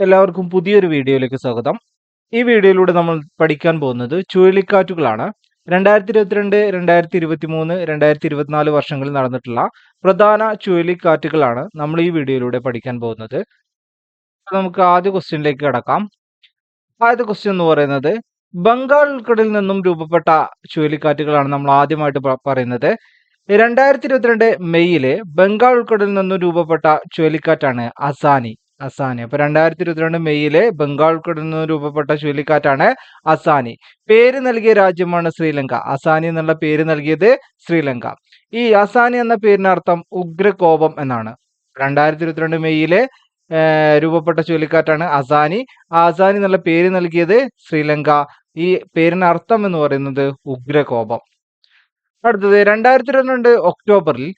എല്ലാവർക്കും പുതിയൊരു വീഡിയോയിലേക്ക് സ്വാഗതം. ഈ വീഡിയോയിലൂടെ നമ്മൾ പഠിക്കാൻ പോകുന്നത് ചുഴലിക്കാറ്റുകളാണ്. രണ്ടായിരത്തി ഇരുപത്തിരണ്ട് രണ്ടായിരത്തി ഇരുപത്തി മൂന്ന് രണ്ടായിരത്തി ഇരുപത്തിനാല് വർഷങ്ങളിൽ നടന്നിട്ടുള്ള പ്രധാന ചുഴലിക്കാറ്റുകളാണ് നമ്മൾ ഈ വീഡിയോയിലൂടെ പഠിക്കാൻ പോകുന്നത്. നമുക്ക് ആദ്യ ക്വസ്റ്റ്യനിലേക്ക് കടക്കാം. ആദ്യത്തെ ക്വസ്റ്റ്യൻ എന്ന് പറയുന്നത് ബംഗാൾ ഉൾക്കടലിൽ നിന്നും രൂപപ്പെട്ട ചുഴലിക്കാറ്റുകളാണ് നമ്മൾ ആദ്യമായിട്ട് പറയുന്നത്. രണ്ടായിരത്തി ഇരുപത്തിരണ്ട് മെയ്യിൽ ബംഗാൾ ഉൾക്കടലിൽ നിന്നും രൂപപ്പെട്ട ചുഴലിക്കാറ്റാണ് അസാനി. അസാനി. അപ്പൊ രണ്ടായിരത്തി ഇരുപത്തിരണ്ട് മെയ്യിൽ ബംഗാൾ നിന്നും രൂപപ്പെട്ട ചുഴലിക്കാറ്റാണ് അസാനി. പേര് നൽകിയ രാജ്യമാണ് ശ്രീലങ്ക. അസാനി എന്നുള്ള പേര് നൽകിയത് ശ്രീലങ്ക. ഈ അസാനി എന്ന പേരിനർത്ഥം ഉഗ്രകോപം എന്നാണ്. രണ്ടായിരത്തി ഇരുപത്തിരണ്ട് മെയ്യിൽ രൂപപ്പെട്ട ചുഴലിക്കാറ്റാണ് അസാനി. അസാനി എന്നുള്ള പേര് നൽകിയത് ശ്രീലങ്ക. ഈ പേരിന് അർത്ഥം എന്ന് പറയുന്നത് ഉഗ്രകോപം. അടുത്തത് രണ്ടായിരത്തി ഇരുപത്തിരണ്ട് ഒക്ടോബറിൽ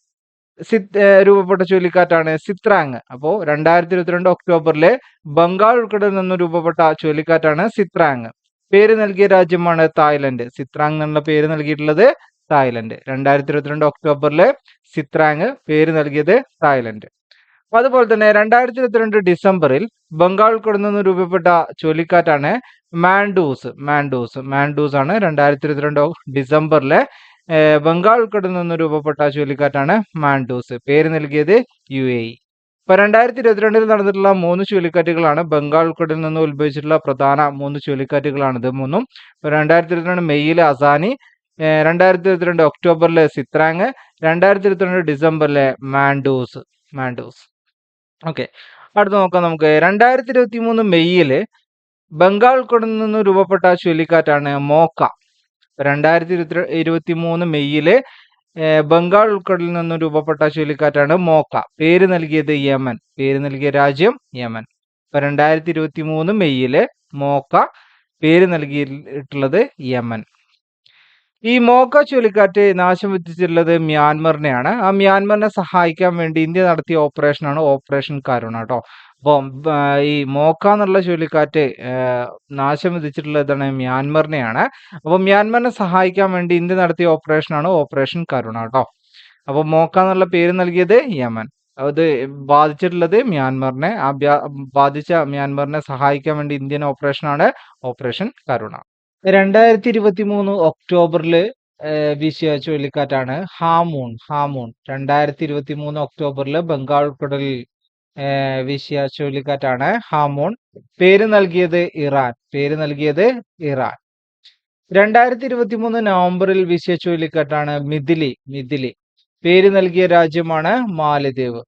രൂപപ്പെട്ട ചുഴലിക്കാറ്റാണ് സിത്രാങ്. അപ്പോ രണ്ടായിരത്തി ഇരുപത്തിരണ്ട് ഒക്ടോബറിലെ ബംഗാൾ ഉൾക്കടലിൽ നിന്നും രൂപപ്പെട്ട ചുഴലിക്കാറ്റാണ് സിത്രാങ്. പേര് നൽകിയ രാജ്യമാണ് തായ്ലൻഡ്. സിത്രാങ് എന്നുള്ള പേര് നൽകിയിട്ടുള്ളത് തായ്ലൻഡ്. രണ്ടായിരത്തി ഇരുപത്തിരണ്ട് ഒക്ടോബറിലെ സിത്രാങ് പേര് നൽകിയത് തായ്ലൻഡ്. അപ്പൊ അതുപോലെ തന്നെ രണ്ടായിരത്തി ഇരുപത്തിരണ്ട് ഡിസംബറിൽ ബംഗാൾ ഉൾക്കടലിൽ നിന്ന് രൂപപ്പെട്ട ചുഴലിക്കാറ്റാണ് മാൻഡൂസ്. മാൻഡൂസ്. മാൻഡൂസ് ആണ് രണ്ടായിരത്തി ഇരുപത്തിരണ്ട് ഡിസംബറിലെ ബംഗാൾ ഉൾക്കടൽ നിന്ന് രൂപപ്പെട്ട ചുഴലിക്കാറ്റാണ് മാൻഡൂസ്. പേര് നൽകിയത് യു എ ഇ. ഇപ്പൊ രണ്ടായിരത്തി ഇരുപത്തിരണ്ടിൽ നടന്നിട്ടുള്ള മൂന്ന് ചുഴലിക്കാറ്റുകളാണ് ബംഗാൾ ഉൾക്കടലിൽ നിന്ന് ഉത്ഭവിച്ചിട്ടുള്ള പ്രധാന മൂന്ന് ചുഴലിക്കാറ്റുകളാണ് ഇത് മൂന്നും. രണ്ടായിരത്തി ഇരുപത്തിരണ്ട് മെയ്യിൽ അസാനി രണ്ടായിരത്തി ഇരുപത്തിരണ്ട് ഒക്ടോബറിലെ സിത്രാങ് രണ്ടായിരത്തി ഇരുപത്തിരണ്ട് ഡിസംബറിലെ മാൻഡൂസ് മാൻഡൂസ്. ഓക്കെ അടുത്ത് നോക്കാം നമുക്ക്. രണ്ടായിരത്തി ഇരുപത്തി മൂന്ന് മെയ്യിൽ ബംഗാൾ ഉൾക്കടലിൽ നിന്ന് രൂപപ്പെട്ട ചുഴലിക്കാറ്റാണ് മോക്ക. രണ്ടായിരത്തി ഇരുപത്തി ഇരുപത്തി മൂന്ന് മെയ്യിൽ ബംഗാൾ ഉൾക്കടലിൽ നിന്നും രൂപപ്പെട്ട ചുഴലിക്കാറ്റാണ് മോക്ക. പേര് നൽകിയത് യമൻ. പേര് നൽകിയ രാജ്യം യമൻ. ഇപ്പൊ രണ്ടായിരത്തി ഇരുപത്തി മൂന്ന് മെയ്യിൽ മോക്ക പേര് നൽകിയിട്ടുള്ളത് യമൻ. ഈ മോക്ക ചുഴലിക്കാറ്റ് നാശം വിധിച്ചിട്ടുള്ളത് മ്യാൻമറിനെയാണ്. ആ മ്യാൻമറിനെ സഹായിക്കാൻ വേണ്ടി ഇന്ത്യ നടത്തിയ ഓപ്പറേഷനാണ് ഓപ്പറേഷൻ കരുണ കേട്ടോ അപ്പം ഈ മോക്ക എന്നുള്ള ചുഴലിക്കാറ്റ് നാശം വിധിച്ചിട്ടുള്ള ഇതാണ് മ്യാൻമറിനെയാണ്. അപ്പൊ മ്യാൻമറിനെ സഹായിക്കാൻ വേണ്ടി ഇന്ത്യ നടത്തിയ ഓപ്പറേഷനാണ് ഓപ്പറേഷൻ കരുണ കേട്ടോ അപ്പൊ മോക്ക എന്നുള്ള പേര് നൽകിയത് യമൻ. അത് ബാധിച്ചിട്ടുള്ളത് മ്യാൻമറിനെ ആ ബാധിച്ച മ്യാൻമറിനെ സഹായിക്കാൻ വേണ്ടി ഇന്ത്യൻ ഓപ്പറേഷനാണ് ഓപ്പറേഷൻ കരുണ. രണ്ടായിരത്തി ഇരുപത്തി മൂന്ന് ഒക്ടോബറിൽ ഏർ വീശിയ ചുഴലിക്കാറ്റാണ് ഹാമൂൺ ഹാമൂൺ. രണ്ടായിരത്തി ഇരുപത്തി മൂന്ന് ഒക്ടോബറിൽ ബംഗാൾ ഉൾക്കടലിൽ വീശിയ ചുഴലിക്കാറ്റാണ് ഹാമോൺ. പേര് നൽകിയത് ഇറാൻ. പേര് നൽകിയത് ഇറാൻ. രണ്ടായിരത്തി ഇരുപത്തി മൂന്ന് നവംബറിൽ വീശിയ ചുഴലിക്കാറ്റാണ് മിഥിലി മിഥിലി. പേര് നൽകിയ രാജ്യമാണ് മാലദ്വീപ്.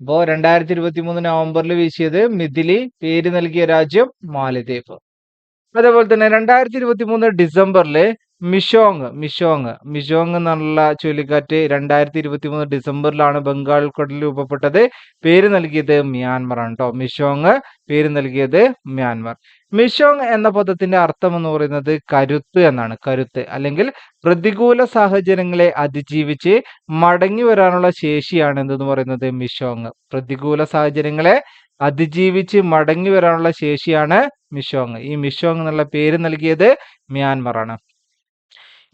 അപ്പോ രണ്ടായിരത്തി ഇരുപത്തി മൂന്ന് നവംബറിൽ വീശിയത് മിഥിലി പേര് നൽകിയ രാജ്യം മാലദ്വീപ്. അതേപോലെ തന്നെ രണ്ടായിരത്തി ഇരുപത്തി മൂന്ന് ഡിസംബറിൽ മിഷോങ് മിഷോങ്. മിഷോങ് എന്നുള്ള ചുഴലിക്കാറ്റ് രണ്ടായിരത്തി ഇരുപത്തി മൂന്ന് ഡിസംബറിലാണ് ബംഗാൾ ഉൾക്കടലിൽ രൂപപ്പെട്ടത്. പേര് നൽകിയത് മ്യാൻമർ ആണ് കേട്ടോ മിഷോങ് പേര് നൽകിയത് മ്യാൻമർ. മിഷോങ് എന്ന പദത്തിന്റെ അർത്ഥം എന്ന് പറയുന്നത് കരുത്ത് എന്നാണ്. കരുത്ത് അല്ലെങ്കിൽ പ്രതികൂല സാഹചര്യങ്ങളെ അതിജീവിച്ച് മടങ്ങി വരാനുള്ള ശേഷിയാണ് എന്തെന്ന് പറയുന്നത് മിഷോങ്. പ്രതികൂല സാഹചര്യങ്ങളെ അതിജീവിച്ച് മടങ്ങി വരാനുള്ള ശേഷിയാണ് മിഷോങ്. ഈ മിഷോങ് എന്നുള്ള പേര് നൽകിയത് മ്യാൻമർ ആണ്.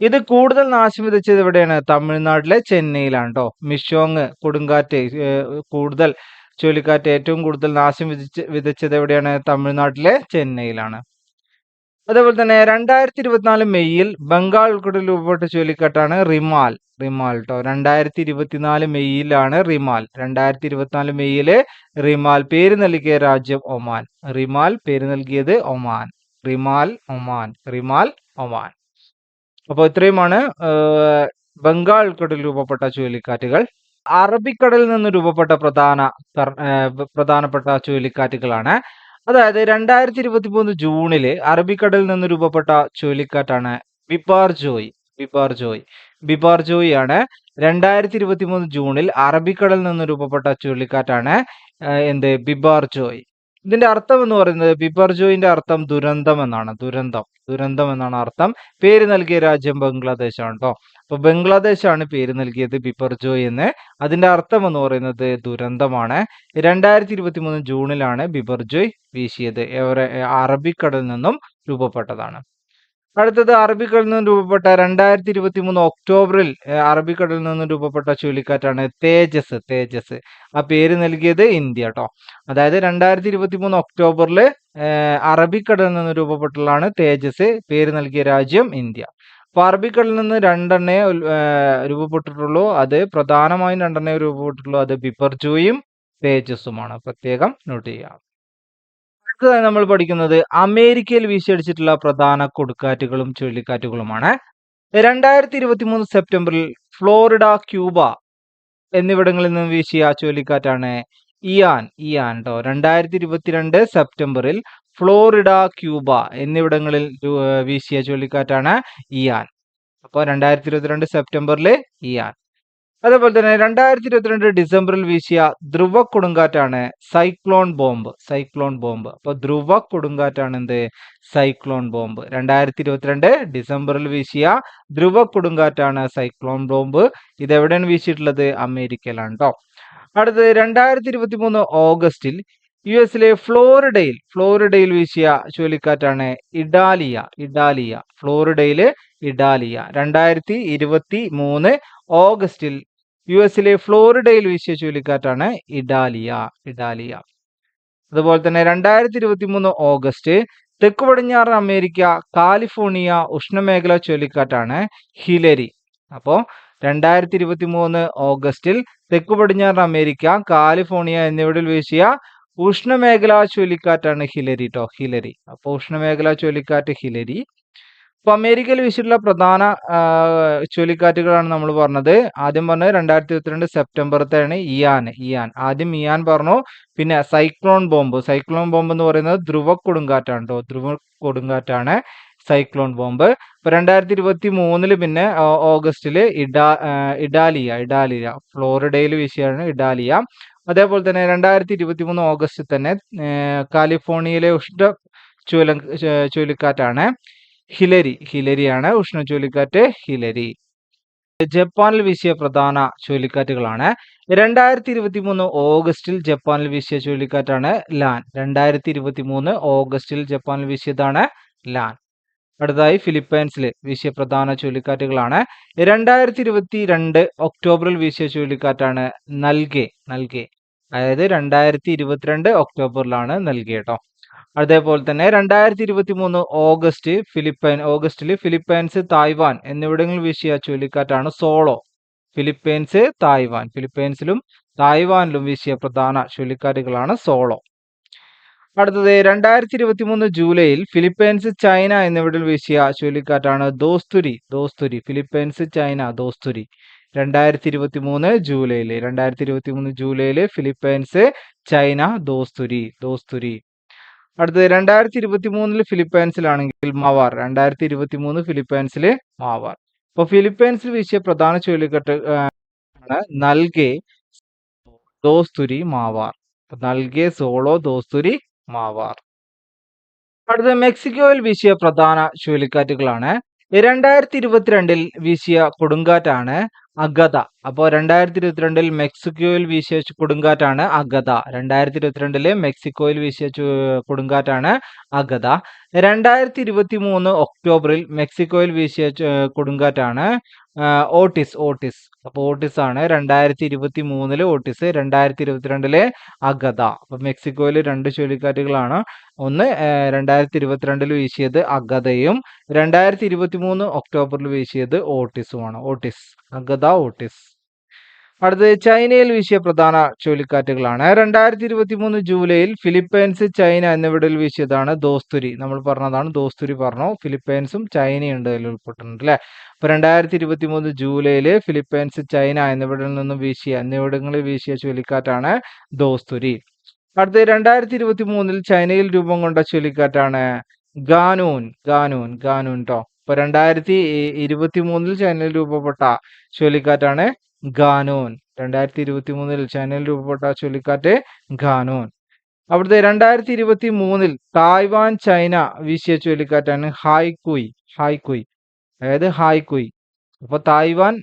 ഇത് കൂടുതൽ നാശം വിതച്ചത് എവിടെയാണ്? തമിഴ്നാട്ടിലെ ചെന്നൈയിലാണ് കേട്ടോ മിഷോങ് കൊടുങ്കാറ്റ് കൂടുതൽ ചുഴലിക്കാറ്റ് ഏറ്റവും കൂടുതൽ നാശം വിതച്ച് വിതച്ചത് എവിടെയാണ്? തമിഴ്നാട്ടിലെ ചെന്നൈയിലാണ്. അതേപോലെ തന്നെ രണ്ടായിരത്തി ഇരുപത്തിനാല് മെയ്യിൽ ബംഗാൾ ഉൾക്കടലിൽ രൂപപ്പെട്ട ചുഴലിക്കാറ്റാണ് റിമാൽ. റിമാൽ കേട്ടോ രണ്ടായിരത്തി ഇരുപത്തിനാല് മെയ്യിലാണ് റിമാൽ. രണ്ടായിരത്തി ഇരുപത്തിനാല് മെയ്യിൽ റിമാൽ പേര് നൽകിയ രാജ്യം ഒമാൻ. റിമാൽ പേര് നൽകിയത് Oman. Remal Oman. Remal Oman. അപ്പോൾ ഇത്രയുമാണ് ബംഗാൾ കടൽ രൂപപ്പെട്ട ചുഴലിക്കാറ്റുകൾ. അറബിക്കടലിൽ നിന്ന് രൂപപ്പെട്ട പ്രധാന പ്രധാനപ്പെട്ട ചുഴലിക്കാറ്റുകളാണ്. അതായത് രണ്ടായിരത്തി ഇരുപത്തി മൂന്ന് ജൂണിൽ അറബിക്കടലിൽ നിന്ന് രൂപപ്പെട്ട ചുഴലിക്കാറ്റാണ് ബിപാർ ജോയ് ബിപാർ ജോയ് ബിപാർ ജോയ് ആണ് രണ്ടായിരത്തി ഇരുപത്തി മൂന്ന് ജൂണിൽ അറബിക്കടലിൽ നിന്ന് രൂപപ്പെട്ട ചുഴലിക്കാറ്റാണ് എന്ത് ബിബാർ ജോയ്. ഇതിന്റെ അർത്ഥം എന്ന് പറയുന്നത് ബിപർജോയിന്റെ അർത്ഥം ദുരന്തം എന്നാണ്. ദുരന്തം. ദുരന്തം എന്നാണ് അർത്ഥം. പേര് നൽകിയ രാജ്യം ബംഗ്ലാദേശ് ആണ് കേട്ടോ അപ്പൊ ബംഗ്ലാദേശ് ആണ് പേര് നൽകിയത് ബിപർജോയ് എന്ന്. അതിന്റെ അർത്ഥം എന്ന് പറയുന്നത് ദുരന്തമാണ്. രണ്ടായിരത്തി ഇരുപത്തി മൂന്ന് ജൂണിലാണ് ബിപർജോയ് വീശിയത് അറബിക്കടലിൽ നിന്നും രൂപപ്പെട്ടതാണ്. അടുത്തത് അറബിക്കടലിൽ നിന്ന് രൂപപ്പെട്ട രണ്ടായിരത്തി ഇരുപത്തി മൂന്ന് ഒക്ടോബറിൽ അറബിക്കടലിൽ നിന്ന് രൂപപ്പെട്ട ചുഴലിക്കാറ്റാണ് തേജസ് തേജസ്. ആ പേര് നൽകിയത് ഇന്ത്യ കേട്ടോ അതായത് രണ്ടായിരത്തി ഇരുപത്തി മൂന്ന് ഒക്ടോബറിൽ അറബിക്കടലിൽ നിന്ന് രൂപപ്പെട്ടതാണ് തേജസ് പേര് നൽകിയ രാജ്യം ഇന്ത്യ. അപ്പൊ അറബിക്കടലിൽ നിന്ന് രണ്ടെണ്ണേ രൂപപ്പെട്ടിട്ടുള്ളൂ. അത് പ്രധാനമായും രണ്ടെണ്ണേ രൂപപ്പെട്ടിട്ടുള്ളൂ. അത് ബിപ്പർജോയും തേജസ്സുമാണ്. പ്രത്യേകം നോട്ട് ചെയ്യുക അടുത്തതായി നമ്മൾ പഠിക്കുന്നത് അമേരിക്കയിൽ വീശിയടിച്ചിട്ടുള്ള പ്രധാന കൊടുക്കാറ്റുകളും ചുഴലിക്കാറ്റുകളുമാണ്. രണ്ടായിരത്തി ഇരുപത്തി മൂന്ന് സെപ്റ്റംബറിൽ ഫ്ലോറിഡ ക്യൂബ എന്നിവിടങ്ങളിൽ നിന്ന് വീശിയ ചുഴലിക്കാറ്റാണ് ഇയാൻ ഇയാൻ ട്ടോ രണ്ടായിരത്തി ഇരുപത്തിരണ്ട് സെപ്റ്റംബറിൽ ഫ്ലോറിഡ ക്യൂബ എന്നിവിടങ്ങളിൽ വീശിയ ചുഴലിക്കാറ്റാണ് ഇയാൻ. അപ്പോൾ രണ്ടായിരത്തി ഇരുപത്തിരണ്ട് സെപ്റ്റംബറിൽ ഇയാൻ. അതേപോലെ തന്നെ രണ്ടായിരത്തി ഇരുപത്തിരണ്ട് ഡിസംബറിൽ വീശിയ ധ്രുവ കൊടുങ്കാറ്റാണ് സൈക്ലോൺ ബോംബ് സൈക്ലോൺ ബോംബ്. അപ്പൊ ധ്രുവ കൊടുങ്കാറ്റാണ് എന്ത്? Cyclone bomb. രണ്ടായിരത്തി ഇരുപത്തിരണ്ട് ഡിസംബറിൽ വീശിയ ധ്രുവ കൊടുങ്കാറ്റാണ് സൈക്ലോൺ ബോംബ്. ഇത് എവിടെയാണ് വീശിയിട്ടുള്ളത്? അമേരിക്കയിലാണ് കേട്ടോ അടുത്തത് രണ്ടായിരത്തി ഇരുപത്തി മൂന്ന് ഓഗസ്റ്റിൽ യു എസിലെ ഫ്ലോറിഡയിൽ ഫ്ലോറിഡയിൽ വീശിയ ചുഴലിക്കാറ്റാണ് ഇഡാലിയ ഇഡാലിയ. ഫ്ലോറിഡയിലെ ഇഡാലിയ. രണ്ടായിരത്തി ഇരുപത്തി മൂന്ന് ഓഗസ്റ്റിൽ യു എസിലെ ഫ്ലോറിഡയിൽ വീശിയ ചുഴലിക്കാറ്റാണ് ഇഡാലിയ ഇഡാലിയ. അതുപോലെ തന്നെ രണ്ടായിരത്തി ഇരുപത്തി മൂന്ന് ഓഗസ്റ്റ് തെക്കു പടിഞ്ഞാറൻ അമേരിക്ക കാലിഫോർണിയ ഉഷ്ണമേഖലാ ചുഴലിക്കാറ്റാണ് ഹിലരി. അപ്പോൾ രണ്ടായിരത്തി ഇരുപത്തി മൂന്ന് ഓഗസ്റ്റിൽ തെക്കു പടിഞ്ഞാറൻ അമേരിക്ക കാലിഫോർണിയ എന്നിവിടെ വീശിയ ഉഷ്ണമേഖലാ ചുഴലിക്കാറ്റാണ് ഹിലരി ട്ടോ ഹിലരി. അപ്പോൾ ഉഷ്ണമേഖലാ ചുഴലിക്കാറ്റ് ഹിലരി. ഇപ്പൊ അമേരിക്കയിൽ വീശിയിട്ടുള്ള പ്രധാന ചുഴലിക്കാറ്റുകളാണ് നമ്മൾ പറഞ്ഞത്. ആദ്യം പറഞ്ഞത് രണ്ടായിരത്തി ഇരുപത്തിരണ്ട് സെപ്റ്റംബറത്തെയാണ് ഇയാൻ ഇയാൻ. ആദ്യം ഇയാൻ പറഞ്ഞു പിന്നെ സൈക്ലോൺ ബോംബ്. സൈക്ലോൺ ബോംബ് എന്ന് പറയുന്നത് ധ്രുവ കൊടുങ്കാറ്റാണ് കേട്ടോ ധ്രുവ കൊടുങ്കാറ്റാണ് സൈക്ലോൺ ബോംബ്. ഇപ്പൊ രണ്ടായിരത്തി ഇരുപത്തി മൂന്നിൽ പിന്നെ ഓഗസ്റ്റിൽ ഇഡാ ഇഡാലിയ ഇഡാലിയ. ഫ്ലോറിഡയിൽ വീശിയാണ് ഇഡാലിയ. അതേപോലെ തന്നെ രണ്ടായിരത്തി ഇരുപത്തി മൂന്ന് ഓഗസ്റ്റിൽ തന്നെ കാലിഫോർണിയയിലെ ഉഷ്ണ ചുഴല ചുഴലിക്കാറ്റാണ്. ഹിലരി ഹിലരിയാണ് ഉഷ്ണ ചുഴലിക്കാറ്റ് ഹിലരി. ജപ്പാനിൽ വീശിയ പ്രധാന ചുഴലിക്കാറ്റുകളാണ്. രണ്ടായിരത്തി ഇരുപത്തി മൂന്ന് ഓഗസ്റ്റിൽ ജപ്പാനിൽ വീശിയ ചുഴലിക്കാറ്റാണ് ലാൻ. രണ്ടായിരത്തി ഇരുപത്തി മൂന്ന് ഓഗസ്റ്റിൽ ജപ്പാനിൽ വീശിയതാണ് ലാൻ. അടുത്തതായി ഫിലിപ്പൈൻസിൽ വീശിയ പ്രധാന ചുഴലിക്കാറ്റുകളാണ്. രണ്ടായിരത്തി ഇരുപത്തി രണ്ട് ഒക്ടോബറിൽ വീശിയ ചുഴലിക്കാറ്റാണ് നൽകെ നൽകെ. അതായത് രണ്ടായിരത്തി ഇരുപത്തിരണ്ട് ഒക്ടോബറിലാണ് നൽകിയ കേട്ടോ അതേപോലെ തന്നെ രണ്ടായിരത്തി ഇരുപത്തി മൂന്ന് ഓഗസ്റ്റ് ഫിലിപ്പൈൻ ഓഗസ്റ്റിൽ ഫിലിപ്പൈൻസ് തായ്വാൻ എന്നിവിടങ്ങളിൽ വീശിയ ചുഴലിക്കാറ്റാണ് സോളോ. ഫിലിപ്പൈൻസ് തായ്വാൻ ഫിലിപ്പൈൻസിലും തായ്വാനിലും വീശിയ പ്രധാന ചുഴലിക്കാറ്റുകളാണ് സോളോ. അടുത്തത് രണ്ടായിരത്തി ഇരുപത്തി മൂന്ന് ജൂലൈയിൽ ഫിലിപ്പൈൻസ് ചൈന എന്നിവിടങ്ങളിൽ വീശിയ ചുഴലിക്കാറ്റാണ് ദോസ്തുരി ദോസ്തുരി ഫിലിപ്പൈൻസ് ചൈന ദോസ്തുരി. രണ്ടായിരത്തി ഇരുപത്തി മൂന്ന് ജൂലൈയിൽ രണ്ടായിരത്തി ഇരുപത്തി മൂന്ന് ജൂലൈയിൽ ഫിലിപ്പൈൻസ് ചൈന ദോസ്തുരി ദോസ്തുരി. അടുത്തത് രണ്ടായിരത്തി ഇരുപത്തി മൂന്നിൽ ഫിലിപ്പൈൻസിലാണെങ്കിൽ മാവാർ. രണ്ടായിരത്തി ഇരുപത്തി മൂന്ന് ഫിലിപ്പൈൻസിൽ മാവാർ. അപ്പൊ ഫിലിപ്പൈൻസിൽ വീശിയ പ്രധാന ചുഴലിക്കെട്ട് ആണ് നൽകെ ദോസ്തുരി മാവാർ. നൽകെ സോളോ ദോസ്തുരി മാവാർ. അടുത്ത മെക്സിക്കോയിൽ വീശിയ പ്രധാന ചുഴലിക്കാറ്റുകളാണ്. രണ്ടായിരത്തി ഇരുപത്തിരണ്ടിൽ വീശിയ കൊടുങ്കാറ്റാണ് അഗത അപ്പോൾ രണ്ടായിരത്തി ഇരുപത്തിരണ്ടിൽ മെക്സിക്കോയിൽ വീശിയ കൊടുങ്കാറ്റാണ് അഗത രണ്ടായിരത്തി ഇരുപത്തിരണ്ടിൽ മെക്സിക്കോയിൽ വീശിയ കൊടുങ്കാറ്റാണ് അഗത രണ്ടായിരത്തി ഇരുപത്തി മൂന്ന് ഒക്ടോബറിൽ മെക്സിക്കോയിൽ വീശിയ കൊടുങ്കാറ്റാണ് ഓട്ടിസ് ഓട്ടിസ്. അപ്പോൾ ഓട്ടിസ് ആണ് രണ്ടായിരത്തി ഇരുപത്തി മൂന്നിൽ ഓട്ടിസ് രണ്ടായിരത്തി ഇരുപത്തിരണ്ടിലെ അഗത അപ്പൊ മെക്സിക്കോയിൽ രണ്ട് ചുഴലിക്കാറ്റുകളാണ്. ഒന്ന് രണ്ടായിരത്തി ഇരുപത്തിരണ്ടിൽ വീശിയത് അഗതയും രണ്ടായിരത്തി ഇരുപത്തി മൂന്ന് ഒക്ടോബറിൽ വീശിയത് ഓട്ടിസുമാണ്. ഓട്ടിസ്. Agatha Otis. അടുത്തത് ചൈനയിൽ വീശിയ പ്രധാന ചുഴലിക്കാറ്റുകളാണ്. രണ്ടായിരത്തി ഇരുപത്തി മൂന്ന് ജൂലൈയിൽ ഫിലിപ്പൈൻസ് ചൈന എന്നിവിടയിൽ വീശിയതാണ് ദോസ്തുരി. നമ്മൾ പറഞ്ഞതാണ് ദോസ്തുരി പറഞ്ഞു. ഫിലിപ്പൈൻസും ചൈനയും ഉണ്ട് അതിൽ ഉൾപ്പെട്ടിട്ടുണ്ട് അല്ലെ? അപ്പൊ രണ്ടായിരത്തി ഇരുപത്തി മൂന്ന് ജൂലൈയിൽ ഫിലിപ്പൈൻസ് ചൈന എന്നിവിടങ്ങളിൽ നിന്നും വീശിയ എന്നിവിടങ്ങളിൽ വീശിയ ചുഴലിക്കാറ്റാണ് ദോസ്തുരി. അടുത്ത രണ്ടായിരത്തി ഇരുപത്തി മൂന്നിൽ ചൈനയിൽ രൂപം കൊണ്ട ചുഴലിക്കാറ്റാണ് ഗാനൂൻ. ഗാനൂൻ ഗാനൂൻ ട്ടോ. ഇപ്പൊ രണ്ടായിരത്തി ഇരുപത്തി മൂന്നിൽ ചൈനയിൽ രൂപപ്പെട്ട ചുഴലിക്കാറ്റാണ് ഗാനൂൻ. രണ്ടായിരത്തി ഇരുപത്തി മൂന്നിൽ ചൈനയിൽ രൂപപ്പെട്ട ചുഴലിക്കാറ്റ് ഖാനോൻ അവിടുത്തെ രണ്ടായിരത്തി ഇരുപത്തി മൂന്നിൽ തായ്വാൻ ചൈന വീശിയ ചുഴലിക്കാറ്റാണ് ഹായ്കുയ് ഹായ്കുയ് അതായത് ഹായ്കുയ് അപ്പൊ തായ്വാൻ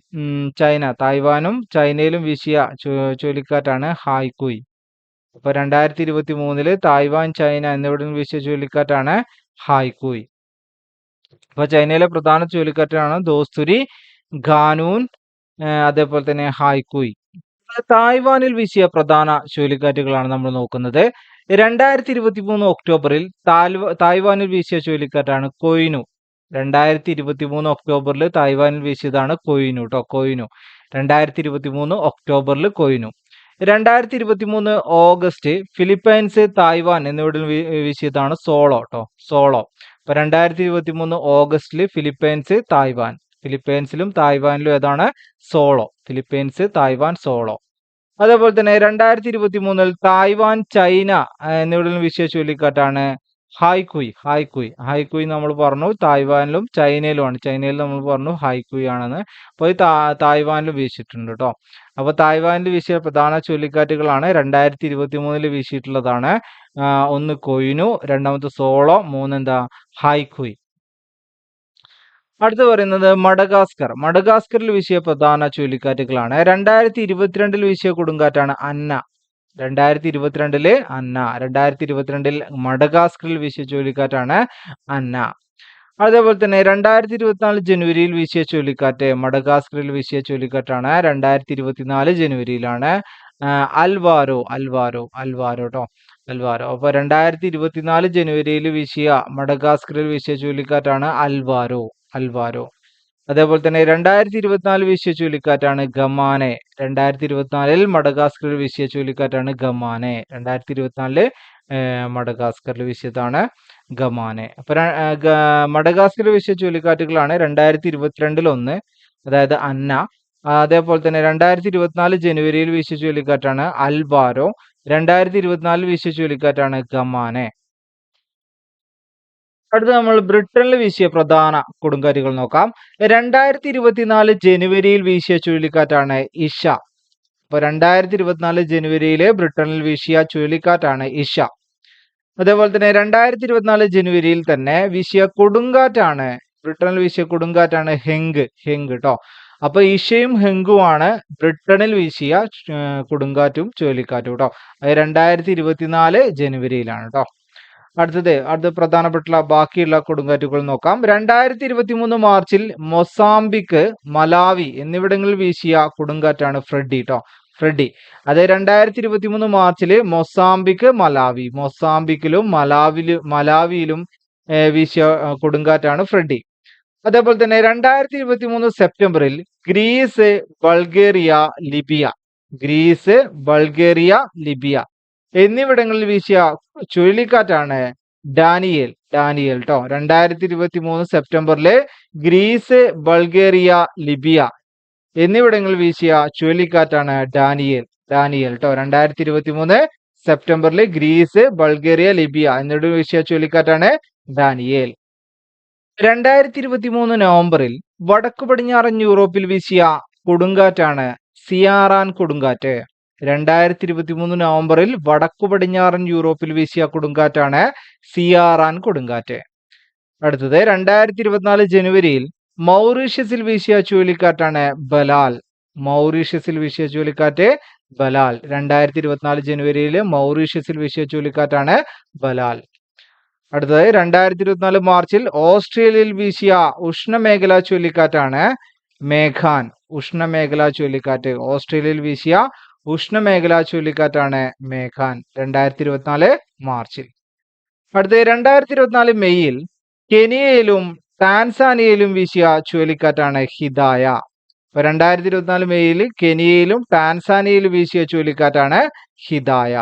ചൈന തായ്വാനും ചൈനയിലും വീശിയ ചുഴലിക്കാറ്റാണ് ഹായ്കുയ് അപ്പൊ രണ്ടായിരത്തി ഇരുപത്തി മൂന്നിൽ തായ്വാൻ ചൈന എന്നിവിടങ്ങളിൽ വീശിയ ചുഴലിക്കാറ്റാണ് ഹായ്കുയ് അപ്പൊ ചൈനയിലെ പ്രധാന ചുഴലിക്കാറ്റാണ് ദോസ്തുരി ഖാനൂൻ അതേപോലെ തന്നെ ഹായ്കുയി തായ്വാനിൽ വീശിയ പ്രധാന ചുഴലിക്കാറ്റുകളാണ് നമ്മൾ നോക്കുന്നത്. രണ്ടായിരത്തി ഇരുപത്തി മൂന്ന് ഒക്ടോബറിൽ തായ്വാനിൽ വീശിയ ചുഴലിക്കാറ്റാണ് കൊയിനു. രണ്ടായിരത്തി ഇരുപത്തി മൂന്ന് ഒക്ടോബറിൽ തായ്വാനിൽ വീശിയതാണ് കൊയിനു കേട്ടോ കൊയിനു. രണ്ടായിരത്തി ഇരുപത്തി മൂന്ന് ഒക്ടോബറിൽ കൊയിനു. രണ്ടായിരത്തി ഇരുപത്തി മൂന്ന് ഓഗസ്റ്റ് ഫിലിപ്പൈൻസ് തായ്വാൻ എന്നിവിടെ വീശിയതാണ് സോളോ കേട്ടോ സോളോ. അപ്പൊ രണ്ടായിരത്തി ഇരുപത്തി മൂന്ന് ഓഗസ്റ്റിൽ ഫിലിപ്പൈൻസ് തായ്വാൻ. ഫിലിപ്പൈൻസിലും തായ്വാനിലും ഏതാണ്? സോളോ. Philippines Taiwan Saola. അതേപോലെ തന്നെ രണ്ടായിരത്തി ഇരുപത്തി മൂന്നിൽ തായ്വാൻ ചൈന ആ, എന്നിവിടങ്ങളിൽ വീശിയ ചുഴലിക്കാറ്റാണ് ഹായ്കുയ് ഹായ്കുയ് ഹായ്കുയ് നമ്മൾ പറഞ്ഞു തായ്വാനിലും ചൈനയിലുമാണ്. ചൈനയിൽ നമ്മൾ പറഞ്ഞു ഹായ്കുയ് ആണെന്ന് അപ്പോൾ താ തായ്വാനിലും വീശിയിട്ടുണ്ട് കേട്ടോ അപ്പോൾ തായ്വാനിൽ വീശിയ പ്രധാന ചുഴലിക്കാറ്റുകളാണ് രണ്ടായിരത്തി ഇരുപത്തി മൂന്നിൽ വീശിയിട്ടുള്ളതാണ് ഒന്ന് കൊയിനു രണ്ടാമത്തെ സോളോ മൂന്നെന്താ? ഹായ്കുയ് അടുത്ത് പറയുന്നത് മഡഗാസ്കർ. മഡഗാസ്കറിൽ വീശിയ പ്രധാന ചുഴലിക്കാറ്റുകളാണ്. രണ്ടായിരത്തി ഇരുപത്തിരണ്ടിൽ വീശിയ കൊടുങ്കാറ്റാണ് അന്ന. രണ്ടായിരത്തി ഇരുപത്തിരണ്ടിൽ അന്ന. രണ്ടായിരത്തി ഇരുപത്തിരണ്ടിൽ മഡഗാസ്കറിൽ വീശിയ ചുഴലിക്കാറ്റാണ് അന്ന. അതേപോലെ തന്നെ രണ്ടായിരത്തി ഇരുപത്തിനാല് ജനുവരിയിൽ വീശിയ ചുഴലിക്കാറ്റ് മഡഗാസ്കറിൽ വീശിയ ചുഴലിക്കാറ്റാണ്. രണ്ടായിരത്തി ഇരുപത്തിനാല് ജനുവരിയിലാണ് അൽവാരോ അൽവാരോ അൽവാരോ കേട്ടോ അൽവാരോ. അപ്പൊ രണ്ടായിരത്തി ഇരുപത്തിനാല് ജനുവരിയിൽ വീശിയ മഡഗാസ്കറിൽ വീശിയ ചുഴലിക്കാറ്റാണ് അൽവാരോ. അൽവാരോ. അതേപോലെ തന്നെ രണ്ടായിരത്തി ഇരുപത്തിനാല് വീശിയ ചുഴലിക്കാറ്റാണ് ഗമാനെ. രണ്ടായിരത്തി ഇരുപത്തിനാലിൽ മഡഗാസ്കറിൽ വീശിയ ചുഴലിക്കാറ്റാണ് ഗമാനെ. രണ്ടായിരത്തി ഇരുപത്തിനാലിൽ മഡഗാസ്കറിൽ വീശിയതാണ് ഗമാനെ. അപ്പൊ മഡഗാസ്കറിൽ വീശിയ ചുഴലിക്കാറ്റുകളാണ് രണ്ടായിരത്തി ഇരുപത്തിരണ്ടിൽ ഒന്ന് അതായത് അന്ന. അതേപോലെ തന്നെ രണ്ടായിരത്തി ഇരുപത്തിനാല് ജനുവരിയിൽ വീശിയ ചുഴലിക്കാറ്റാണ് അൽബാരോ രണ്ടായിരത്തി ഇരുപത്തിനാലിൽ വീശിയ ചുഴലിക്കാറ്റാണ് ഗമാനെ. അടുത്ത നമ്മൾ ബ്രിട്ടനിൽ വീശിയ പ്രധാന കൊടുങ്കാറ്റുകൾ നോക്കാം. രണ്ടായിരത്തി ഇരുപത്തിനാല് ജനുവരിയിൽ വീശിയ ചുഴലിക്കാറ്റാണ് ഇഷ. അപ്പൊ രണ്ടായിരത്തി ഇരുപത്തിനാല് ജനുവരിയിലെ ബ്രിട്ടനിൽ വീശിയ ചുഴലിക്കാറ്റാണ് ഇഷ. അതേപോലെ തന്നെ രണ്ടായിരത്തി ഇരുപത്തിനാല് ജനുവരിയിൽ തന്നെ വീശിയ കൊടുങ്കാറ്റാണ് ബ്രിട്ടനിൽ വീശിയ കൊടുങ്കാറ്റാണ് ഹെങ്ക് ഹെങ്ക് കേട്ടോ അപ്പൊ ഇഷയും ഹെങ്കുമാണ് ബ്രിട്ടനിൽ വീശിയ കൊടുങ്കാറ്റും ചുഴലിക്കാറ്റും കേട്ടോ അത് രണ്ടായിരത്തി ഇരുപത്തിനാല് ജനുവരിയിലാണ് കേട്ടോ അടുത്തത് അടുത്ത പ്രധാനപ്പെട്ട ബാക്കിയുള്ള കൊടുങ്കാറ്റുകൾ നോക്കാം. രണ്ടായിരത്തി ഇരുപത്തി മൂന്ന് മാർച്ചിൽ മൊസാംബിക്ക് മലാവി എന്നിവിടങ്ങളിൽ വീശിയ കൊടുങ്കാറ്റാണ് ഫ്രെഡി കേട്ടോ ഫ്രെഡി. അത് രണ്ടായിരത്തി ഇരുപത്തി മൂന്ന് മാർച്ചിൽ മൊസാംബിക്ക് മലാവി മൊസാംബിക്കിലും മലാവിലും മലാവിയിലും വീശിയ കൊടുങ്കാറ്റാണ് ഫ്രെഡി. അതേപോലെ തന്നെ രണ്ടായിരത്തി ഇരുപത്തി മൂന്ന് സെപ്റ്റംബറിൽ Greece Bulgaria Libya. Greece Bulgaria Libya. എന്നിവിടങ്ങളിൽ വീശിയ ചുഴലിക്കാറ്റാണ് ഡാനിയേൽ. ഡാനിയേൽ ട്ടോ. രണ്ടായിരത്തി ഇരുപത്തി മൂന്ന് സെപ്റ്റംബറിലെ ഗ്രീസ് ബൾഗേറിയ ലിബിയ. എന്നിവിടങ്ങളിൽ വീശിയ ചുഴലിക്കാറ്റാണ് ഡാനിയേൽ. ഡാനിയേൽ ട്ടോ. രണ്ടായിരത്തി ഇരുപത്തി മൂന്ന് സെപ്റ്റംബറിൽ ഗ്രീസ് ബൾഗേറിയ ലിബിയ. എന്നിവിടെ വീശിയ ചുഴലിക്കാറ്റാണ് ഡാനിയേൽ. രണ്ടായിരത്തി ഇരുപത്തി മൂന്ന് നവംബറിൽ വടക്കു പടിഞ്ഞാറൻ യൂറോപ്പിൽ വീശിയ കൊടുങ്കാറ്റാണ് സിയാറാൻ കൊടുങ്കാറ്റ്. രണ്ടായിരത്തി ഇരുപത്തി മൂന്ന് നവംബറിൽ വടക്കു പടിഞ്ഞാറൻ യൂറോപ്പിൽ വീശിയ കൊടുങ്കാറ്റാണ് സിയാറാൻ കൊടുങ്കാറ്റ്. അടുത്തത് രണ്ടായിരത്തി ഇരുപത്തിനാല് ജനുവരിയിൽ മൗറീഷ്യസിൽ വീശിയ ചുഴലിക്കാറ്റാണ് ബലാൽ. മൗറീഷ്യസിൽ വീശിയ ചുഴലിക്കാറ്റ് ബലാൽ. രണ്ടായിരത്തി ഇരുപത്തിനാല് ജനുവരിയിൽ മൗറീഷ്യസിൽ വീശിയ ചുഴലിക്കാറ്റാണ് ബലാൽ. അടുത്തത് രണ്ടായിരത്തി ഇരുപത്തിനാല് മാർച്ചിൽ ഓസ്ട്രേലിയയിൽ വീശിയ ഉഷ്ണമേഖലാ ചുഴലിക്കാറ്റാണ് മേഘാൻ. ഉഷ്ണമേഖലാ ചുഴലിക്കാറ്റ്. ഓസ്ട്രേലിയയിൽ വീശിയ ഉഷ്ണമേഖലാ ചുഴലിക്കാറ്റാണ് മേഘാൻ രണ്ടായിരത്തി ഇരുപത്തിനാല് മാർച്ചിൽ. അടുത്ത രണ്ടായിരത്തി ഇരുപത്തിനാല് മെയ്യിൽ കെനിയയിലും ടാൻസാനിയയിലും വീശിയ ചുഴലിക്കാറ്റാണ് ഹിദായ. അപ്പൊ രണ്ടായിരത്തി ഇരുപത്തിനാല് മെയ്യിൽ കെനിയയിലും ടാൻസാനിയയിലും വീശിയ ചുഴലിക്കാറ്റാണ് ഹിദായ.